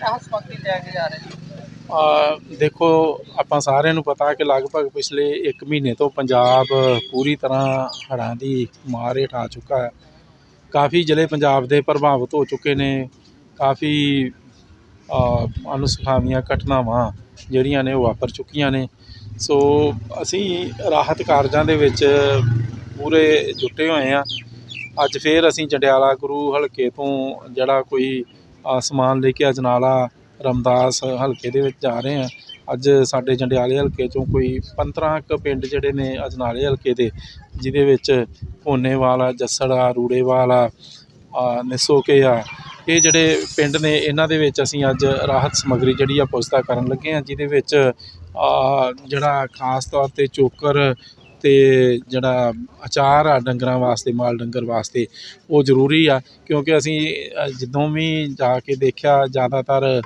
ਰਾਹਤ ਸਮੱਗਰੀ ਲੈ ਕੇ ਜਾ ਰਹੇ ਨੇ? ਦੇਖੋ, ਆਪਾਂ ਸਾਰਿਆਂ ਨੂੰ ਪਤਾ ਕਿ ਲਗਭਗ ਪਿਛਲੇ 1 ਮਹੀਨੇ ਤੋਂ ਪੰਜਾਬ ਪੂਰੀ ਤਰ੍ਹਾਂ ਹੜ੍ਹਾਂ ਦੀ ਮਾਰ ਹੇਠ ਆ ਚੁੱਕਾ ਹੈ। ਕਾਫੀ ਜ਼ਿਲ੍ਹੇ ਪੰਜਾਬ ਦੇ ਪ੍ਰਭਾਵਿਤ ਹੋ ਚੁੱਕੇ ਨੇ। ਕਾਫੀ, ਆ ਅਨੁਸਖਾਵੀਆਂ ਘਟਨਾਵਾਂ ਜਿਹੜੀਆਂ ਨੇ ਉਹ ਵਾਪਰ ਚੁੱਕੀਆਂ ਨੇ। ਸੋ, ਅਸੀਂ ਰਾਹਤ ਕਾਰਜਾਂ ਦੇ ਵਿੱਚ ਪੂਰੇ ਜੁਟੇ ਹੋਏ ਆ ਅੱਜ ਫੇਰ ਅਸੀਂ ਜੰਡਿਆਲਾ ਗੁਰੂ ਹਲਕੇ ਤੋਂ ਜਿਹੜਾ ਕੋਈ ਸਮਾਨ ਲੈ ਕੇ ਅਜਨਾਲਾ ਰਮਦਾਸ ਹਲਕੇ ਦੇ ਵਿੱਚ ਜਾ ਰਹੇ ਹਾਂ ਅੱਜ ਸਾਡੇ ਜੰਡਿਆਲੇ ਹਲਕੇ ਚੋਂ ਕੋਈ 15 ਕੁ ਪਿੰਡ ਜਿਹੜੇ ਨੇ ਅਜਨਾਲੇ ਹਲਕੇ ਦੇ, ਜਿਹਦੇ ਵਿੱਚ ਭੋਨੇਵਾਲ ਆ, ਜੱਸੜ ਆ, ਰੂੜੇਵਾਲ ਆ ਨਿਸੋਕੇ ਆ। ਇਹ ਜਿਹੜੇ ਪਿੰਡ ਨੇ, ਇਹਨਾਂ ਦੇ ਵਿੱਚ ਅਸੀਂ ਅੱਜ ਰਾਹਤ ਸਮੱਗਰੀ ਜਿਹੜੀ ਆ ਪੁਸਤਾ ਕਰਨ ਲੱਗੇ ਹਾਂ ਜਿਹਦੇ ਵਿੱਚ ਜਿਹੜਾ ਖਾਸ ਤੌਰ ਤੇ ਚੋਕਰ ਤੇ ਜਿਹੜਾ ਅਚਾਰ ਆ ਡੰਗਰਾਂ ਵਾਸਤੇ, ਮਾਲ ਡੰਗਰ ਵਾਸਤੇ, ਉਹ ਜ਼ਰੂਰੀ ਆ, ਕਿਉਂਕਿ ਅਸੀਂ ਜਦੋਂ ਵੀ ਜਾ ਕੇ ਦੇਖਿਆ, ਜ਼ਿਆਦਾਤਰ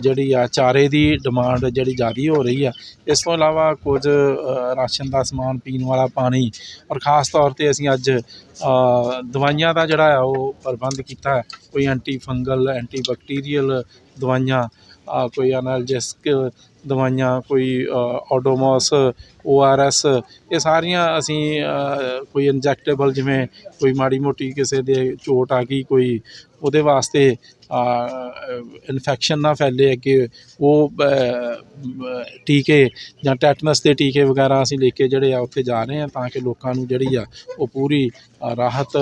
ਜਿਹੜੀ ਆ ਚਾਰੇ ਦੀ ਡਿਮਾਂਡ ਜਿਹੜੀ ਜ਼ਿਆਦਾ ਹੋ ਰਹੀ ਆ, ਇਸ ਤੋਂ ਇਲਾਵਾ ਕੁਝ ਰਾਸ਼ਨ ਦਾ ਸਮਾਨ ਪੀਣ ਵਾਲਾ ਪਾਣੀ, ਔਰ ਖਾਸ ਤੌਰ ਤੇ ਅਸੀਂ ਅੱਜ ਦਵਾਈਆਂ ਦਾ ਜਿਹੜਾ ਆ ਉਹ ਪ੍ਰਬੰਧ ਕੀਤਾ ਕੋਈ ਐਂਟੀ ਫੰਗਲ ਐਂਟੀ ਬੈਕਟੀਰੀਅਲ ਦਵਾਈਆਂ ਅ, ਕੋਈ ਐਨਾਲਜੈਸਿਕ ਦਵਾਈਆਂ ਕੋਈ ਓਡੋਮੋਸ ਓ ਆਰ ਐਸ ਇਹ ਸਾਰੀਆਂ ਅਸੀਂ ਕੋਈ ਇੰਜੈਕਟੇਬਲ ਜਿਵੇਂ ਕੋਈ ਮਾੜੀ ਮੋਟੀ ਕਿਸੇ ਦੇ ਚੋਟ ਆ ਗਈ ਕੋਈ ਉਹਦੇ ਵਾਸਤੇ ਇਨਫੈਕਸ਼ਨ ਨਾ ਫੈਲੇ ਅੱਗੇ ਉਹ ਟੀਕੇ ਜਾਂ ਟੈਟਨਸ ਦੇ ਟੀਕੇ ਵਗੈਰਾ ਅਸੀਂ ਲੈ ਕੇ ਜਿਹੜੇ ਆ ਉੱਥੇ ਜਾ ਰਹੇ ਆ ਤਾਂ ਕਿ ਲੋਕਾਂ ਨੂੰ ਜਿਹੜੀ ਆ ਉਹ ਪੂਰੀ ਰਾਹਤ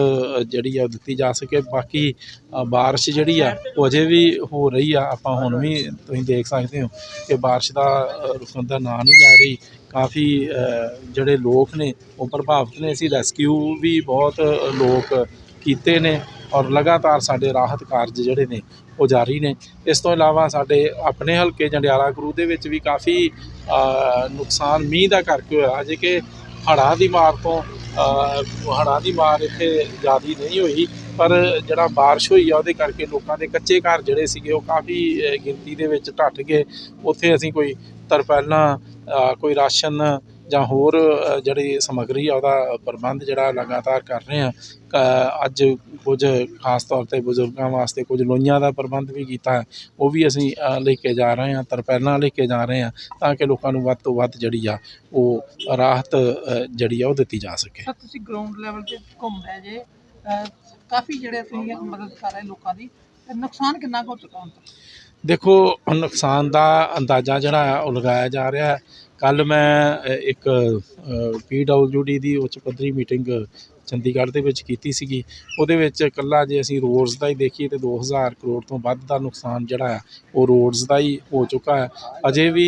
ਜਿਹੜੀ ਆ ਉਹ ਦਿੱਤੀ ਜਾ ਸਕੇ। ਬਾਕੀ ਅ, ਬਾਰਿਸ਼ ਜਿਹੜੀ ਆ ਉਹ ਅਜੇ ਵੀ ਹੋ ਰਹੀ ਆ। ਆਪਾਂ ਹੁਣ ਵੀ ਤੁਸੀਂ ਦੇਖ ਸਕਦੇ ਹੋ ਕਿ ਬਾਰਿਸ਼ ਦਾ ਅ, ਰੁਕਣ ਦਾ ਨਾਂ ਨਹੀਂ ਲੈ ਰਹੀ। ਕਾਫੀ ਜਿਹੜੇ ਲੋਕ ਨੇ ਉਹ ਪ੍ਰਭਾਵਿਤ ਨੇ। ਅਸੀਂ ਰੈਸਕਿਊ ਵੀ ਬਹੁਤ ਲੋਕ ਕੀਤੇ ਨੇ। ਔਰ ਲਗਾਤਾਰ ਸਾਡੇ ਰਾਹਤ ਕਾਰਜ ਜਿਹੜੇ ਨੇ, ਉਹ ਜਾਰੀ ਨੇ। ਇਸ ਤੋਂ ਇਲਾਵਾ ਸਾਡੇ ਆਪਣੇ ਹਲਕੇ ਜੰਡਿਆਲਾ ਗੁਰੂ ਦੇ ਵਿੱਚ ਵੀ ਕਾਫੀ ਨੁਕਸਾਨ ਮੀਂਹ ਦਾ ਕਰਕੇ ਹੋਇਆ। ਜੇ ਕਿ ਹੜ੍ਹਾਂ ਦੀ ਮਾਰ ਤੋਂ ਹੜ੍ਹਾਂ ਦੀ ਮਾਰ ਇੱਥੇ ਜ਼ਿਆਦੀ ਨਹੀਂ ਹੋਈ, ਪਰ ਜਿਹੜਾ ਬਾਰਿਸ਼ ਹੋਈ ਆ, ਉਹਦੇ ਕਰਕੇ ਲੋਕਾਂ ਦੇ ਕੱਚੇ ਘਰ ਜਿਹੜੇ ਸੀਗੇ, ਉਹ ਕਾਫੀ ਗਿਣਤੀ ਦੇ ਵਿੱਚ ਢੱਟ ਗਏ। ਉੱਥੇ ਅਸੀਂ ਕੋਈ ਤਰਪਾਲਾਂ ਕੋਈ ਰਾਸ਼ਨ ਜਾਂ ਹੋਰ ਜਿਹੜੀ ਸਮੱਗਰੀ ਆ, ਉਹਦਾ ਪ੍ਰਬੰਧ ਜਿਹੜਾ ਲਗਾਤਾਰ ਕਰ ਰਹੇ ਹਾਂ ਅੱਜ ਕੁਝ ਖਾਸ ਤੌਰ ਤੇ ਬਜ਼ੁਰਗਾਂ ਵਾਸਤੇ ਕੁਝ ਲੋਈਆਂ ਦਾ ਪ੍ਰਬੰਧ ਵੀ ਕੀਤਾ ਉਹ ਵੀ ਅਸੀਂ ਲੈ ਕੇ ਜਾ ਰਹੇ ਹਾਂ, ਤਰਪਾਲਾਂ ਲੈ ਕੇ ਜਾ ਰਹੇ ਹਾਂ, ਤਾਂ ਕਿ ਲੋਕਾਂ ਨੂੰ ਵੱਧ ਤੋਂ ਵੱਧ ਜਿਹੜੀ ਆ, ਉਹ ਰਾਹਤ ਜਿਹੜੀ ਆ, ਉਹ ਦਿੱਤੀ ਜਾ ਸਕੇ। ਸਰ, ਤੁਸੀਂ ਗਰਾਊਂਡ ਲੈਵਲ ਤੇ ਘੁੰਮ ਰਹੇ ਜੇ ਕਾਫੀ ਜਿਹੜੇ ਤੁਸੀਂ ਮਦਦ ਕਰ ਰਹੇ ਲੋਕਾਂ ਦੀ ਨੁਕਸਾਨ ਕਿੰਨਾ ਕੁ ਹੋ ਚੁੱਕਾ ਹੁਣ ਤੱਕ? ਦੇਖੋ ਨੁਕਸਾਨ ਦਾ ਅੰਦਾਜ਼ਾ ਜਿਹੜਾ ਹੈ ਉਹ ਲਗਾਇਆ ਜਾ ਰਿਹਾ ਕੱਲ੍ਹ ਮੈਂ ਇੱਕ ਪੀ ਡਬਲਿਊ ਡੀ ਦੀ ਉੱਚ ਪੱਧਰੀ ਮੀਟਿੰਗ ਚੰਡੀਗੜ੍ਹ ਦੇ ਵਿੱਚ ਕੀਤੀ ਸੀਗੀ। ਉਹਦੇ ਵਿੱਚ ਇਕੱਲਾ ਜੇ ਅਸੀਂ ਰੋਡਸ ਦਾ ਹੀ ਦੇਖੀਏ ਤਾਂ ਦੋ ਹਜ਼ਾਰ ਕਰੋੜ ਤੋਂ ਵੱਧ ਦਾ ਨੁਕਸਾਨ ਜਿਹੜਾ ਆ ਉਹ ਰੋਡਸ ਦਾ ਹੀ ਹੋ ਚੁੱਕਾ ਹੈ। ਅਜੇ ਵੀ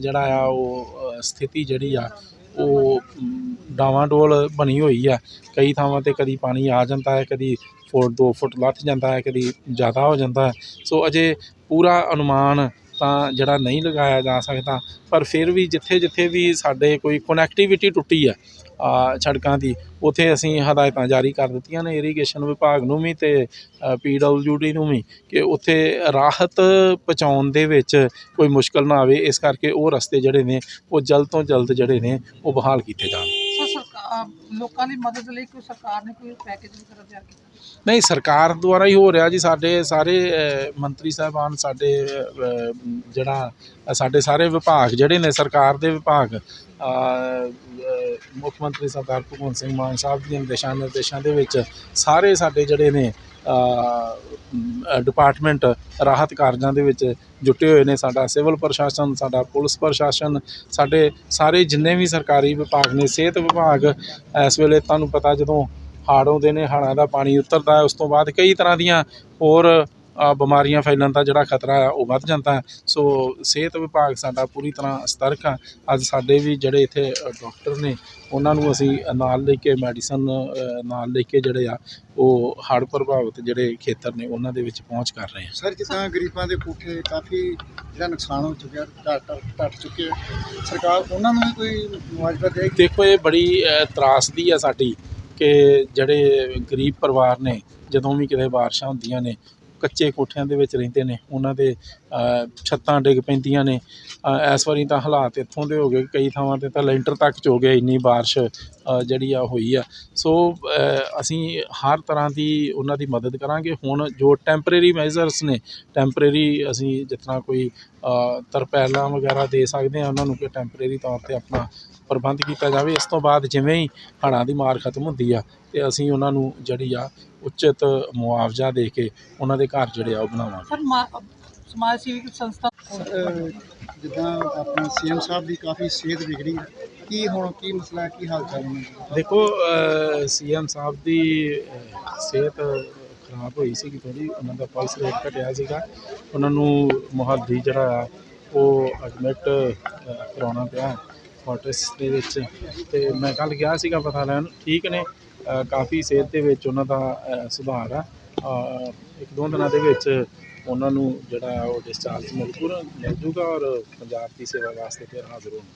ਜਿਹੜਾ ਆ ਉਹ ਸਥਿਤੀ ਜਿਹੜੀ ਆ ਉਹ ਮ, ਡਾਵਾਂਡੋਲ ਬਣੀ ਹੋਈ ਆ। ਕਈ ਥਾਵਾਂ ਤੇ ਕਦੀ ਪਾਣੀ ਆ ਜਾਂਦਾ ਹੈ ਕਦੀ ਫੁੱਟ ਦੋ ਫੁੱਟ ਲੱਥ ਜਾਂਦਾ ਹੈ ਕਦੀ ਜ਼ਿਆਦਾ ਹੋ ਜਾਂਦਾ ਹੈ। ਸੋ ਅਜੇ ਪੂਰਾ ਅਨੁਮਾਨ ਤਾਂ ਜਿਹੜਾ ਨਹੀਂ ਲਗਾਇਆ ਜਾ ਸਕਦਾ। ਪਰ ਫਿਰ ਵੀ ਜਿੱਥੇ ਜਿੱਥੇ ਵੀ ਸਾਡੇ ਕੋਈ ਕਨੈਕਟੀਵਿਟੀ ਟੁੱਟੀ ਹੈ ਸੜਕਾਂ ਦੀ, ਉੱਥੇ ਅਸੀਂ ਹਦਾਇਤਾਂ ਜਾਰੀ ਕਰ ਦਿੱਤੀਆਂ ਨੇ ਇਰੀਗੇਸ਼ਨ ਵਿਭਾਗ ਨੂੰ ਵੀ ਅਤੇ ਪੀ ਤੇ ਡੀ ਨੂੰ ਵੀ ਕਿ ਉੱਥੇ ਰਾਹਤ ਪਹੁੰਚਾਉਣ ਦੇ ਵਿੱਚ ਕੋਈ ਮੁਸ਼ਕਿਲ ਨਾ ਆਵੇ। ਇਸ ਕਰਕੇ ਉਹ ਰਸਤੇ ਜਿਹੜੇ ਨੇ, ਉਹ ਜਲਦ ਤੋਂ ਜਲਦ ਜਿਹੜੇ ਨੇ, ਉਹ ਬਹਾਲ ਕੀਤੇ ਜਾਣ। ਸਰ ਲੋਕਾਂ ਦੀ ਮਦਦ ਲਈ ਕੋਈ ਸਰਕਾਰ ਨੇ ਕੋਈ ਪੈਕੇਜ ਵਗੈਰਾ ਤਿਆਰ ਕੀਤਾ? ਨਹੀਂ ਸਰਕਾਰ ਦੁਆਰਾ ਹੀ ਹੋ ਰਿਹਾ ਜੀ ਸਾਡੇ ਸਾਰੇ ਅ, ਮੰਤਰੀ ਸਾਹਿਬਾਨ ਸਾਡੇ ਅ, ਜਿਹੜਾ ਸਾਡੇ ਸਾਰੇ ਵਿਭਾਗ ਜਿਹੜੇ ਨੇ ਸਰਕਾਰ ਦੇ ਵਿਭਾਗ ਅ, ਮੁੱਖ ਮੰਤਰੀ ਸਰਦਾਰ ਭਗਵੰਤ ਸਿੰਘ ਮਾਨ ਸਾਹਿਬ ਦੀਆਂ ਦਿਸ਼ਾ ਨਿਰਦੇਸ਼ਾਂ ਦੇ ਵਿੱਚ ਸਾਰੇ ਸਾਡੇ ਜਿਹੜੇ ਨੇ ਡਿਪਾਰਟਮੈਂਟ ਰਾਹਤ ਕਾਰਜਾਂ ਦੇ ਵਿੱਚ ਜੁਟੇ ਹੋਏ ਨੇ। ਸਾਡਾ ਸਿਵਲ ਪ੍ਰਸ਼ਾਸਨ, ਸਾਡਾ ਪੁਲਿਸ ਪ੍ਰਸ਼ਾਸਨ, ਸਾਡੇ ਸਾਰੇ ਜਿੰਨੇ ਵੀ ਸਰਕਾਰੀ ਵਿਭਾਗ ਨੇ, ਸਿਹਤ ਵਿਭਾਗ, ਇਸ ਵੇਲੇ ਤੁਹਾਨੂੰ ਪਤਾ ਜਦੋਂ ਹੜ੍ਹ ਆਉਂਦੇ ਨੇ, ਹੜ੍ਹਾਂ ਦਾ ਪਾਣੀ ਉਤਰਦਾ ਉਸ ਤੋਂ ਬਾਅਦ ਕਈ ਤਰ੍ਹਾਂ ਦੀਆਂ ਹੋਰ ਬਿਮਾਰੀਆਂ ਫੈਲਣ ਦਾ ਜਿਹੜਾ ਖਤਰਾ ਹੈ ਉਹ ਵੱਧ ਜਾਂਦਾ ਸੋ ਸਿਹਤ ਵਿਭਾਗ ਸਾਡਾ ਪੂਰੀ ਤਰ੍ਹਾਂ ਸਤਰਕ ਆ। ਅੱਜ ਸਾਡੇ ਵੀ ਜਿਹੜੇ ਇੱਥੇ ਡਾਕਟਰ ਨੇ ਉਹਨਾਂ ਨੂੰ ਅਸੀਂ ਨਾਲ ਲੈ ਕੇ ਮੈਡੀਸਨ ਨਾਲ ਲੈ ਕੇ ਜਿਹੜੇ ਆ ਉਹ ਹੜ੍ਹ ਪ੍ਰਭਾਵਿਤ ਜਿਹੜੇ ਖੇਤਰ ਨੇ ਉਹਨਾਂ ਦੇ ਵਿੱਚ ਪਹੁੰਚ ਕਰ ਰਹੇ ਹਾਂ ਸਰ ਜਿੱਦਾਂ ਗਰੀਬਾਂ ਦੇ ਕੋਠੇ ਕਾਫੀ ਜਿਹੜਾ ਨੁਕਸਾਨ ਹੋ ਚੁੱਕਿਆ ਟੱਟ ਟੱਟ ਚੁੱਕੇ ਆ। ਸਰਕਾਰ ਉਹਨਾਂ ਨੂੰ ਕੋਈ ਮੁਆਵਜ਼ਾ ਦੇਗੀ ਦੇਖੋ ਇਹ ਬੜੀ ਤਰਾਸਦੀ ਆ ਸਾਡੀ ਕਿ ਜਿਹੜੇ ਗਰੀਬ ਪਰਿਵਾਰ ਨੇ ਜਦੋਂ ਵੀ ਕਿਤੇ ਬਾਰਿਸ਼ਾਂ ਹੁੰਦੀਆਂ ਨੇ ਕੱਚੇ ਕੋਠਿਆਂ ਦੇ ਵਿੱਚ ਰਹਿੰਦੇ ਨੇ, ਉਹਨਾਂ ਦੇ ਛੱਤਾਂ ਡਿੱਗ ਪੈਂਦੀਆਂ ਨੇ। ਇਸ ਵਾਰੀ ਤਾਂ ਹਾਲਾਤ ਇੱਥੋਂ ਦੇ ਹੋ ਗਏ ਕਈ ਥਾਵਾਂ ਤੇ ਤਾਂ ਲੈਂਟਰ ਤੱਕ ਚੋ ਗਏ ਇੰਨੀ ਬਾਰਿਸ਼ ਜਿਹੜੀ ਆ ਹੋਈ ਆ। ਸੋ ਅਸੀਂ ਹਰ ਤਰ੍ਹਾਂ ਦੀ ਉਹਨਾਂ ਦੀ ਮਦਦ ਕਰਾਂਗੇ। ਹੁਣ ਜੋ ਟੈਂਪਰੇਰੀ ਮੈਜ਼ਰਸ ਨੇ ਟੈਂਪਰੇਰੀ ਅਸੀਂ ਜਿਸ ਤਰ੍ਹਾਂ ਕੋਈ ਤਰਪੈਲਾਂ ਵਗੈਰਾ ਦੇ ਸਕਦੇ ਹਾਂ ਉਹਨਾਂ ਨੂੰ ਕਿ ਟੈਂਪਰੇਰੀ ਤੌਰ ਤੇ ਆਪਣਾ ਪ੍ਰਬੰਧ ਕੀਤਾ ਜਾਵੇ। ਇਸ ਤੋਂ ਬਾਅਦ ਜਿਵੇਂ ਹੀ ਹੜ੍ਹਾਂ ਦੀ ਮਾਰ ਖਤਮ ਹੁੰਦੀ ਆ ਤੇ ਅਸੀਂ ਉਹਨਾਂ ਨੂੰ ਜਿਹੜੀ ਆ ਉਚਿਤ ਮੁਆਵਜ਼ਾ ਦੇ ਕੇ ਉਹਨਾਂ ਦੇ ਘਰ ਜਿਹੜੇ ਆ ਉਹ ਬਣਾਵਾਂਗੇ। ਸਮਾਜ ਸੇਵੀ ਸੰਸਥਾ ਜਿੱਦਾਂ ਆਪਣਾ ਸੀਐਮ ਸਾਹਿਬ ਦੀ ਕਾਫੀ ਸਿਹਤ ਵਿਗੜੀ ਹੈ ਕੀ ਹੁਣ ਕੀ ਮਸਲਾ ਹੈ ਕੀ ਹਾਲ ਚਾਲ ਨੇ? ਦੇਖੋ ਸੀਐਮ ਸਾਹਿਬ ਦੀ ਸਿਹਤ ਖਰਾਬ ਹੋਈ ਸੀ ਥੋੜੀ ਉਹਨਾਂ ਦਾ ਪਲਸ ਰੇਟ ਘਟਿਆ ਸੀਗਾ। ਉਹਨਾਂ ਨੂੰ ਮੁਹੱਦੀ ਜਿਹੜਾ ਆ, ਉਹ ਐਡਮਿਟ ਕਰਾਉਣਾ ਪਿਆ ਫੋਰਟਿਸ ਦੇ ਵਿੱਚ। ਤੇ ਮੈਂ ਕੱਲ ਗਿਆ ਸੀਗਾ ਪਤਾ ਲੈਣ, ਠੀਕ ਨੇ ਕਾਫੀ ਸਿਹਤ ਦੇ ਵਿੱਚ ਉਹਨਾਂ ਦਾ ਸੁਧਾਰ ਆ। ਇੱਕ ਦੋ ਦਿਨਾਂ ਦੇ ਵਿੱਚ ਉਹਨਾਂ ਨੂੰ ਜਿਹੜਾ ਉਹ ਡਿਸਚਾਰਜ ਮਿਲ ਪੂਰਾ ਮਿਲ ਜੂਗਾ ਔਰ ਪੰਜਾਬ ਦੀ ਸੇਵਾ ਵਾਸਤੇ ਫਿਰ ਹਾਜ਼ਰ ਹੋਣਗੇ